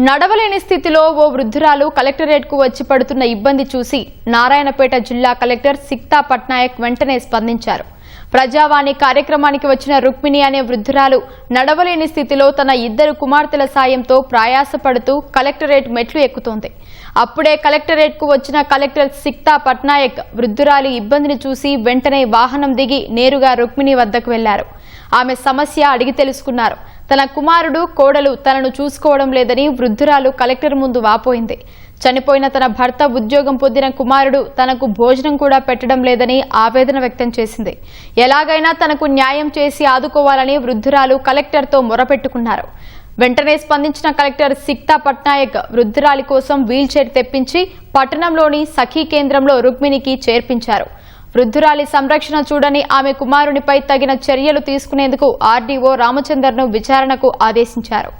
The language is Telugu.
నడవలేని స్థితిలో ఓ వృద్ధురాలు కలెక్టరేట్కు వచ్చి పడుతున్న ఇబ్బంది చూసి నారాయణపేట జిల్లా కలెక్టర్ సిక్తా పట్నాయక్ వెంటనే స్పందించారు. ప్రజావాణి కార్యక్రమానికి వచ్చిన రుక్మిణి అనే వృద్ధురాలు నడవలేని స్థితిలో తన ఇద్దరు కుమార్తెల సాయంతో ప్రయాసపడుతూ కలెక్టరేట్ మెట్లు ఎక్కుతోంది. అప్పుడే కలెక్టరేట్కు వచ్చిన కలెక్టర్ సిక్తా పట్నాయక్ వృద్ధురాలి ఇబ్బందిని చూసి వెంటనే వాహనం దిగి నేరుగా రుక్మిణి వద్దకు వెళ్ళారు. ఆమె సమస్య అడిగి తెలుసుకున్నారు. తన కుమారుడు కోడలు తనను చూసుకోవడం లేదని వృద్ధురాలు కలెక్టర్ ముందు వాపోయింది. చనిపోయిన తన భర్త ఉద్యోగం పొందిన కుమారుడు తనకు భోజనం కూడా పెట్టడం లేదని ఆవేదన వ్యక్తం చేసింది. ఎలాగైనా తనకు న్యాయం చేసి ఆదుకోవాలని వృద్ధురాలు కలెక్టర్తో మొరపెట్టుకున్నారు. వెంటనే స్పందించిన కలెక్టర్ సిక్తా పట్నాయక్ వృద్ధురాలి కోసం వీల్చైర్ తెప్పించి పట్టణంలోని సఖీ కేంద్రంలో రుక్మిణికి చేర్పించారు. వృద్ధురాలి సంరక్షణ చూడని ఆమె కుమారునిపై తగిన చర్యలు తీసుకునేందుకు ఆర్డీఓ రామచందర్ను విచారణకు ఆదేశించారు.